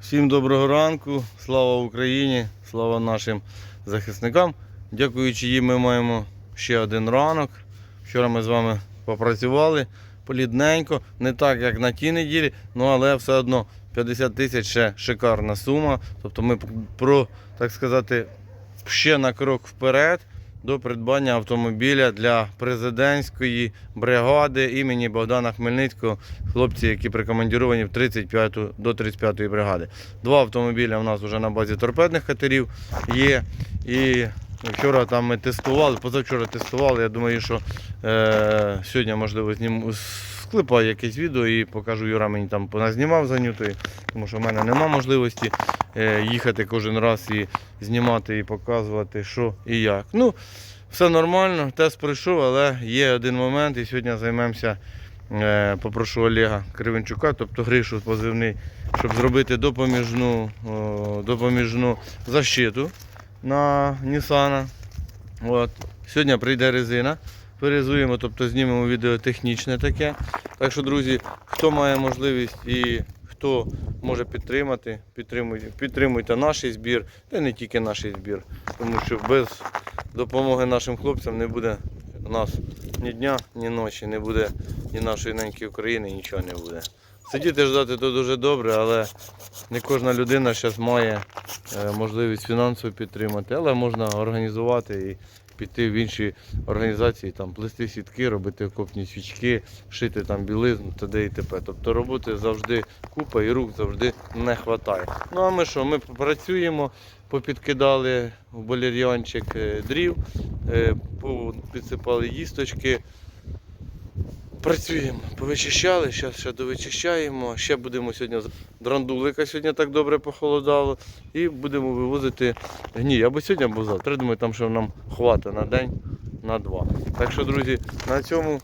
Всім доброго ранку, слава Україні, слава нашим захисникам. Дякуючи їм, ми маємо ще один ранок. Вчора ми з вами попрацювали полідненько, не так, як на тій неділі, ну але все одно 50 тисяч ще шикарна сума. Тобто ми про, так сказати, ще на крок вперед до придбання автомобіля для президентської бригади імені Богдана Хмельницького, хлопці, які прикомандіровані в 35 до 35-ї бригади. Два автомобіля у нас вже на базі торпедних катерів є. І вчора там ми тестували, позавчора тестували. Я думаю, що е, сьогодні, можливо, зніму склепаю якесь відео і покажу Юра мені там поназнімав за Нютою, тому що в мене нема можливості їхати кожен раз і знімати і показувати, що і як. Ну, все нормально, тест пройшов, але є один момент, і сьогодні займемося. е, Попрошу Олега Кривенчука, тобто Гришу позивний, щоб зробити допоміжну, допоміжну защиту на Нісана. Сьогодні прийде резина. Перезуємо, тобто знімемо відео технічне таке. Так що, друзі, хто має можливість і хто може підтримати, підтримуйте, підтримуйте наш збір, та не тільки наш збір. Тому що без допомоги нашим хлопцям не буде у нас ні дня, ні ночі, не буде ні нашої неньки України, нічого не буде. Сидіти ждати то дуже добре, але не кожна людина зараз має е, можливість фінансово підтримати, але можна організувати і піти в інші організації, там плести сітки, робити окопні свічки, шити там білизну, т.д. і т.п. Тобто роботи завжди купа і рук завжди не вистачає. Ну а ми що? Ми працюємо, попідкидали в болір'янчик е, дрів, е, підсипали їсточки. Працюємо, повичищали, зараз ще довичищаємо. Ще будемо сьогодні драндулика сьогодні так добре похолодало. І будемо вивозити гній. Або сьогодні, або завтра. Думаю, там що нам хватить на день, на два. Так що, друзі, на цьому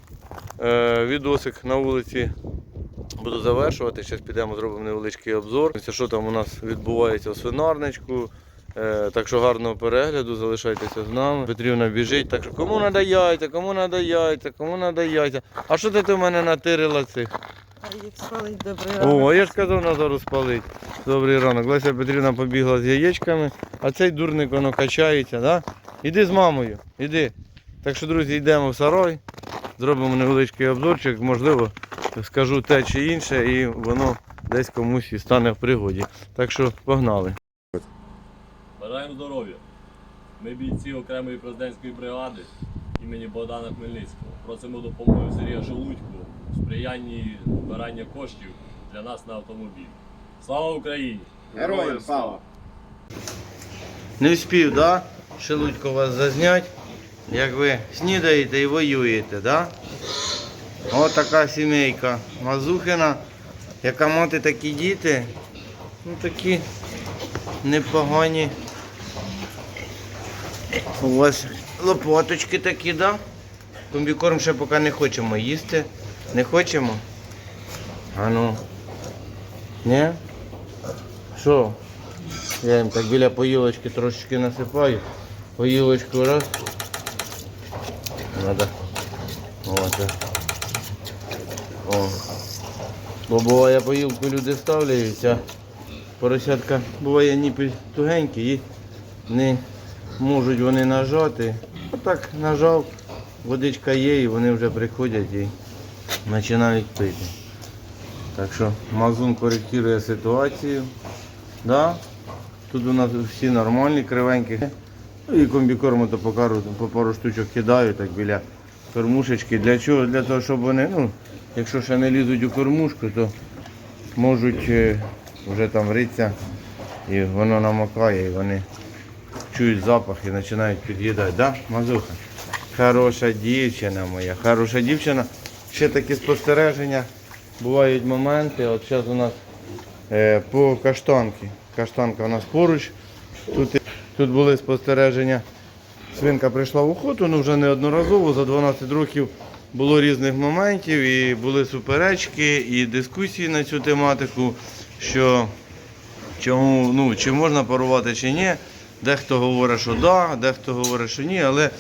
е, відосик на вулиці буду завершувати. Зараз підемо зробимо невеличкий обзор. Що там у нас відбувається у свинарничку. Е, так що гарного перегляду, залишайтеся з нами. Петрівна біжить, так що кому надо яйця, кому надо яйця, кому надо яйця. А що ти ти в мене натирила цих? А їх спалить добрий О, ранок. а я ж казав Назару спалить. Добрий ранок. Леся Петрівна побігла з яєчками, а цей дурник воно качається, да? Іди з мамою, іди. Так що, друзі, йдемо в сарой, зробимо невеличкий обзорчик, можливо, скажу те чи інше, і воно десь комусь і стане в пригоді. Так що погнали. Бажаємо здоров'я. Ми бійці окремої президентської бригади імені Богдана Хмельницького. Просимо допомоги Сергія Шелудьку в сприянні збирання коштів для нас на автомобіль. Слава Україні! Героям слава! Не вспів, да? Шелудько вас зазнять, як ви снідаєте і воюєте, да? Ось така сімейка Мазухина, яка мати такі діти, ну такі непогані. У вас лопаточки такі, да? Комбікорм ще поки не хочемо їсти. Не хочемо? А ну. Ні? Що? Я їм так біля поїлочки трошечки насипаю. Поїлочку раз. Надо. О, так. О. Бо буває поїлку люди ставляють, а поросятка буває ніпіль тугенький і не можуть вони нажати. Отак нажав, водичка є і вони вже приходять і починають пити. Так що Мазун коректує ситуацію. Да? Тут у нас всі нормальні, кривенькі. Ну і комбікорму то по по пару штучок кидаю так біля кормушечки. Для чого? Для того, щоб вони, ну, якщо ще не лізуть у кормушку, то можуть е, вже там ритися і воно намокає, і вони чують запах і починають під'їдати. Да, Мазуха? Хороша дівчина моя, хороша дівчина. Ще такі спостереження. Бувають моменти. От зараз у нас е, по каштанки. Каштанка у нас поруч. Тут, тут були спостереження. Свинка прийшла в охоту, ну вже неодноразово, за 12 років було різних моментів і були суперечки і дискусії на цю тематику, що чому, ну, чи можна парувати, чи ні. Дехто говорить, що да, дехто говорить, що ні, але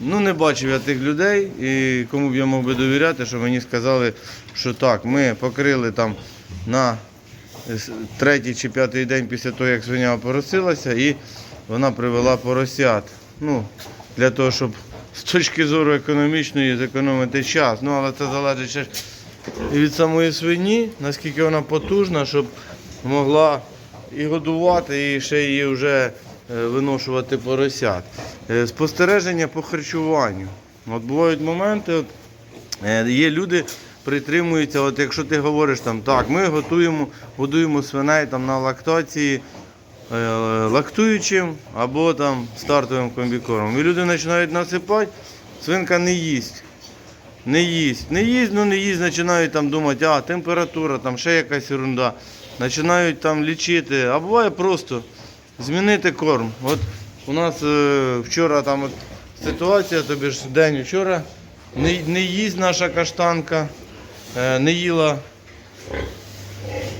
ну, не бачив я тих людей, і кому б я мог би довіряти, що мені сказали, що так, ми покрили там на третій чи п'ятий день після того, як свиня опоросилася, і вона привела поросят. Ну, для того, щоб з точки зору економічної зекономити час. Ну, але це залежить ще від самої свині, наскільки вона потужна, щоб могла і годувати, і ще її вже е, виношувати поросят. Е, Спостереження по харчуванню. От бувають моменти, от, Е, Є люди, притримуються, от якщо ти говориш там, так, ми готуємо, годуємо свиней там на лактації е, лактуючим або там стартовим комбікормом. І люди починають насипати, свинка не їсть. Не їсть. Не їсть, ну не їсть, починають там думати, а температура, там ще якась ерунда. Починають там лічити. А буває просто змінити корм. От у нас е, вчора там от ситуація, тобі ж день вчора. Не, не їсть наша каштанка, е, не їла.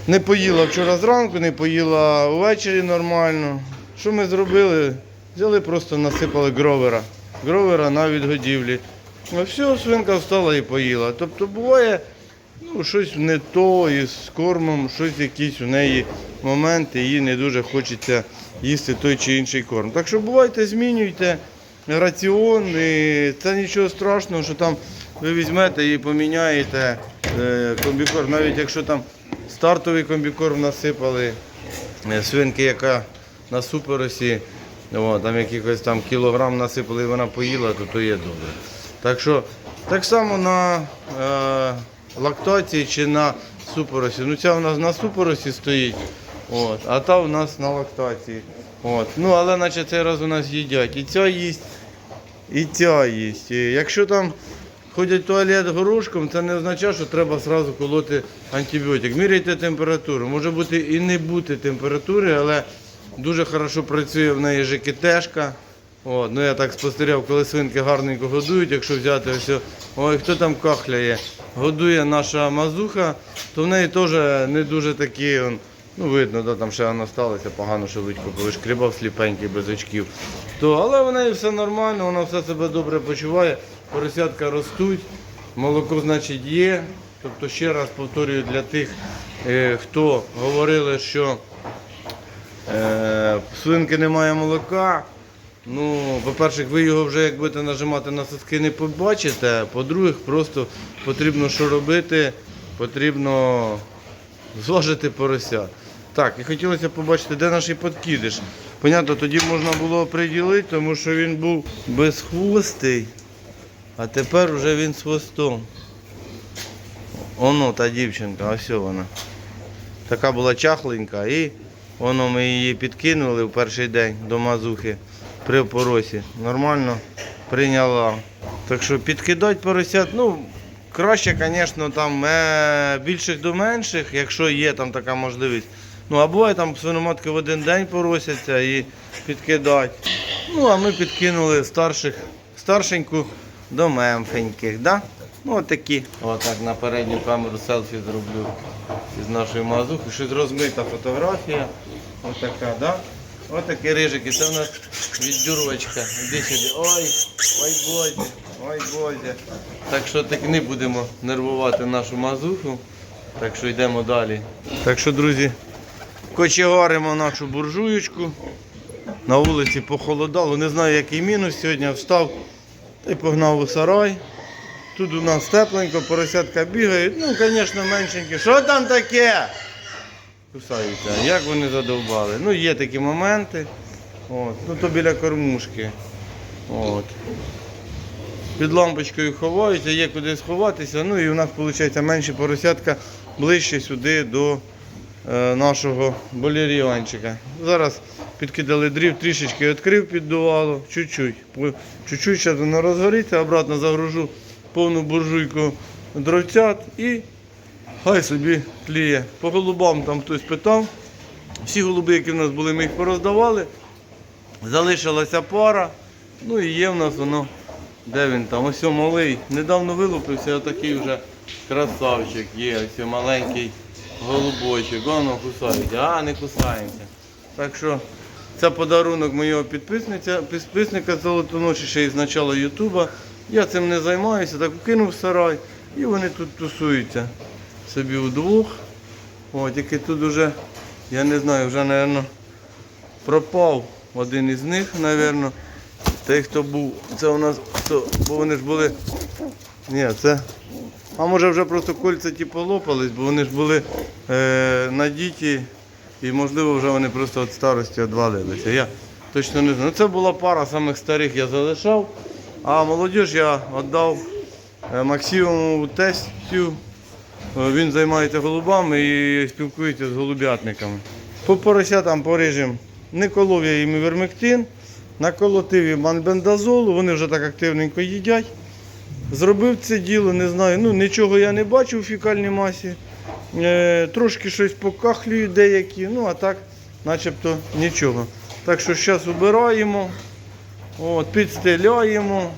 Не поїла вчора зранку, не поїла ввечері нормально. Що ми зробили? Взяли, просто насипали гровера. Гровера на відгодівлі. А все, свинка встала і поїла. Тобто буває ну, щось не то із кормом, щось якісь у неї моменти, їй не дуже хочеться їсти той чи інший корм. Так що бувайте, змінюйте раціон, і це нічого страшного, що там ви візьмете і поміняєте е, комбікорм, навіть якщо там стартовий комбікорм насипали, е, свинки, яка на суперосі, о, там якихось там кілограм насипали і вона поїла, то то є добре. Так що так само на е, лактації чи на супоросі. Ну ця у нас на супоросі стоїть, от, а та у нас на лактації. От. Ну, але наче цей раз у нас їдять. І ця їсть, і ця їсть. І якщо там ходять в туалет горошком, це не означає, що треба одразу колоти антибіотик. Міряйте температуру. Може бути і не бути температури, але дуже хорошо працює в неї ЖКТшка. От, ну я так спостерігав, коли свинки гарненько годують, якщо взяти ось, ой, хто там кахляє, годує наша мазуха, то в неї теж не дуже такі, ну видно, да, там ще вона сталося, погано що шелудько повишкрібав сліпенький без очків. То, але в неї все нормально, вона все себе добре почуває, поросятка ростуть, молоко, значить, є. Тобто ще раз повторюю для тих, е, хто говорили, що Е, свинки немає молока. Ну, по-перше, ви його вже як будете нажимати на соски не побачите. По-друге, просто потрібно що робити, потрібно зважити порося. Так, і хотілося побачити, де наш подкидиш. Понятно, тоді можна було приділити, тому що він був безхвостий, а тепер вже він з хвостом. Оно та дівчинка, ось вона. Така була чахленька і воно ми її підкинули в перший день до мазухи при поросі. Нормально прийняла. Так що підкидати поросят, ну, краще, звісно, там е, більших до менших, якщо є там така можливість. Ну, а буває там свиноматки в один день поросяться і підкидати. Ну, а ми підкинули старших, старшеньку до мемфеньких, да? Ну, отакі. Отак на передню камеру селфі зроблю із нашої мазухи. Щось розмита фотографія. Отака, да? Отакі рижики. Це в нас віддюрочка. Іди сюди. Ой, ой Боже, ой Боже. Так що так не будемо нервувати нашу мазуху. Так що йдемо далі. Так що, друзі, кочегаримо нашу буржуєчку. На вулиці похолодало. Не знаю, який мінус сьогодні. Встав та й погнав у сарай. Тут у нас тепленько, поросятка бігають. Ну, звісно, меншенькі. Що там таке? Кусаються. Як вони задовбали. Ну, є такі моменти. От. Ну, то біля кормушки. От. Під лампочкою ховаються, є куди сховатися. Ну і у нас виходить менші поросятка ближче сюди до нашого боліріончика. Зараз підкидали дрів, трішечки відкрив, піддувало, чуть-чуть. Чуть-чуть зараз воно розгориться, обратно загружу повну буржуйку дровцят і хай собі тліє. По голубам там хтось питав. Всі голуби, які в нас були, ми їх пороздавали. Залишилася пара. Ну і є в нас воно. Де він там? Ось малий. Недавно вилупився, отакий вже красавчик є. Ось маленький голубочок. Воно кусають. А, не кусаємося. Так що це подарунок моєго підписниця, підписника Золотоноші ще із начала Ютуба. Я цим не займаюся, так кинув сарай і вони тут тусуються собі удвох. О, тільки тут уже, я не знаю, вже, мабуть, пропав один із них, мабуть. Той, хто був, це у нас, бо вони ж були. Ні, це. А може вже просто кольця ті полопались, бо вони ж були е, надіті і можливо вже вони просто від старості відвалилися. Я точно не знаю. Ну, це була пара самих старих я залишав, а молодіж я віддав е, Максимову тестю. Е, Він займається голубами і спілкується з голубятниками. По поросятам поріжем не колов я їм івермектин, наколотив їм манбендазолу, вони вже так активненько їдять. Зробив це діло, не знаю, ну нічого я не бачив у фікальній масі. Е, трошки щось покахлюють деякі, ну а так, начебто нічого. Так що зараз убираємо, от, підстеляємо.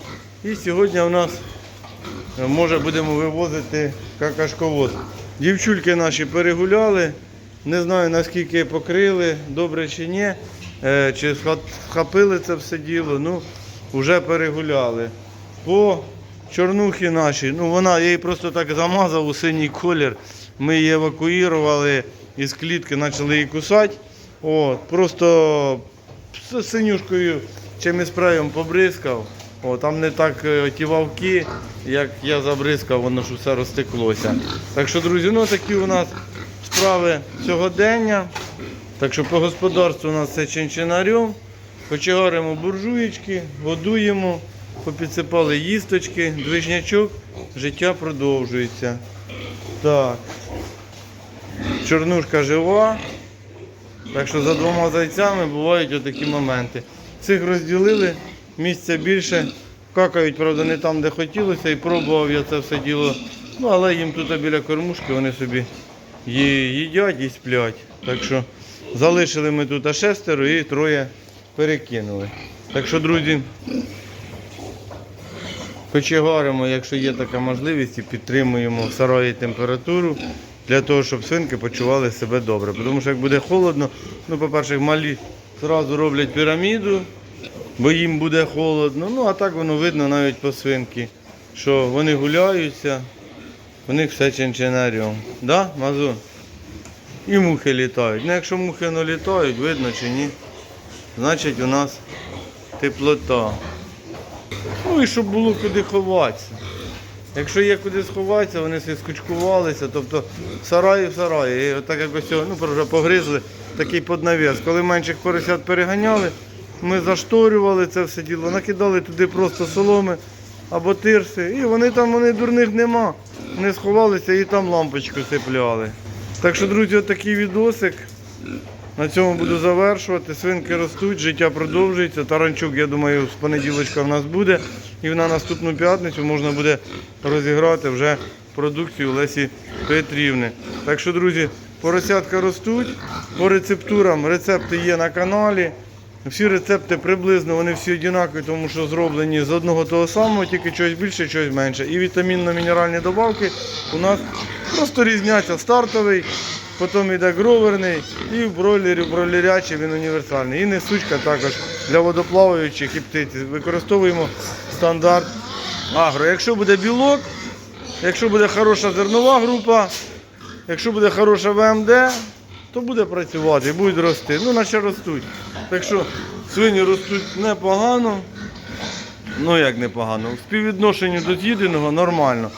І сьогодні у нас е, може будемо вивозити какашковоз. Дівчульки наші перегуляли, не знаю наскільки покрили, добре чи ні, е, чи схопили це все діло, ну вже перегуляли. По чорнухи наші, ну вона, я її просто так замазав у синій колір. Ми її евакуювали із клітки, почали її кусати. От, просто з синюшкою чимось спреєм побризкав. О, там не так е, ті вавки, як я забризкав, воно ж все розтеклося. Так що, друзі, ну такі у нас справи сьогодення. Так що по господарству у нас все чинчинарем. Кочегаримо буржуєчки, годуємо, попідсипали їсточки, движнячок, життя продовжується. Так. Чорнушка жива. Так що за двома зайцями бувають отакі моменти. Цих розділили, місця більше. Какають, правда, не там, де хотілося, і пробував я це все діло. Ну, але їм тут біля кормушки вони собі їдять і сплять. Так що залишили ми тут шестеро і троє перекинули. Так що, друзі, кочегаримо, якщо є така можливість, і підтримуємо в сараї температуру для того, щоб свинки почували себе добре. Тому що як буде холодно, ну, по-перше, малі одразу роблять піраміду, бо їм буде холодно. Ну, а так воно видно навіть по свинки, що вони гуляються, у них все чинчинарем. Да, Мазун? І мухи літають. Ну, якщо мухи не літають, видно чи ні, значить у нас теплота. Ну і щоб було куди ховатися. Якщо є куди сховатися, вони всі скучкувалися, тобто сараї в сараї. І отак якось ну вже погризли такий поднавіс. Коли менших поросят переганяли, ми зашторювали це все діло, накидали туди просто соломи або тирси. І вони там, вони дурних нема. Вони сховалися і там лампочку цепляли. Так що, друзі, отакий відосик. На цьому буду завершувати. Свинки ростуть, життя продовжується. Таранчук, я думаю, з понеділочка в нас буде. І на наступну п'ятницю можна буде розіграти вже продукцію Лесі Петрівни. Так що, друзі, поросятка ростуть. По рецептурам рецепти є на каналі. Всі рецепти приблизно вони всі однакові, тому що зроблені з одного того самого, тільки чогось більше, чогось менше. І вітамінно-мінеральні добавки у нас просто різняться. Стартовий, потім йде гроверний, і в бройлері, бройлерячий він універсальний. І несучка також для водоплаваючих і птиці. Використовуємо стандарт агро. Якщо буде білок, якщо буде хороша зернова група, якщо буде хороша ВМД, то буде працювати будуть рости. Ну, наче ростуть. Так що свині ростуть непогано. Ну як непогано. В співвідношенні до з'їденого нормально.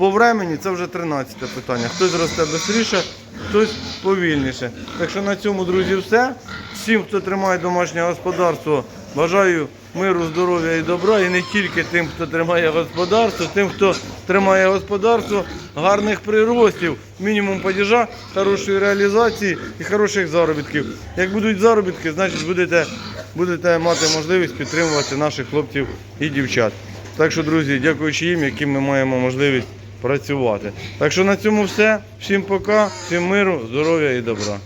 По времені це вже 13 питання. Хтось росте швидше, хтось повільніше. Так що на цьому, друзі, все. Всім, хто тримає домашнє господарство, бажаю миру, здоров'я і добра. І не тільки тим, хто тримає господарство, тим, хто тримає господарство, гарних приростів, мінімум падіжа, хорошої реалізації і хороших заробітків. Як будуть заробітки, значить будете, будете мати можливість підтримувати наших хлопців і дівчат. Так що, друзі, дякуючи їм, яким ми маємо можливість працювати. Так що на цьому все. Всім пока, всім миру, здоров'я і добра.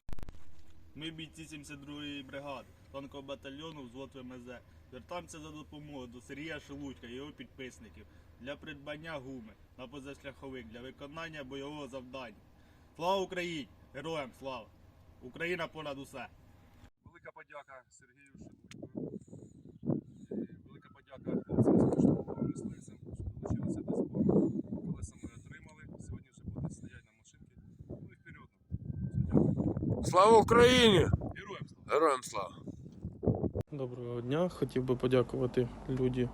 Ми бійці 72-ї бригади, танкового батальйону взвод ВМЗ. Звертаємося за допомогою до Сергія Шелудька і його підписників для придбання гуми на позашляховик для виконання бойового завдання. Слава Україні! Героям слава! Україна понад усе! Велика подяка Сергію Шелудьку. І Велика подяка хлопцям з поштового мисливцям, що долучилися до збору. Колеса ми отримали. Сьогодні вже будуть стояти на машинці. Ну і вперед. Слава Україні! Героям слава! Героям слава! Доброго дня. Хотів би подякувати Люді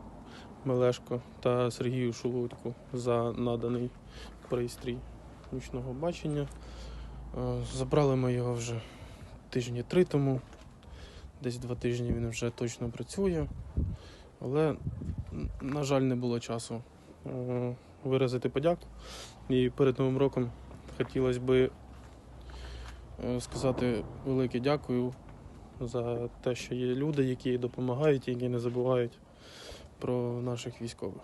Мелешко та Сергію Шулудьку за наданий пристрій нічного бачення. Е, Забрали ми його вже тижні три тому. Десь два тижні він вже точно працює. Але, на жаль, не було часу е, виразити подяку. І перед Новим роком хотілося би сказати велике дякую за те, що є люди, які допомагають, які не забувають про наших військових.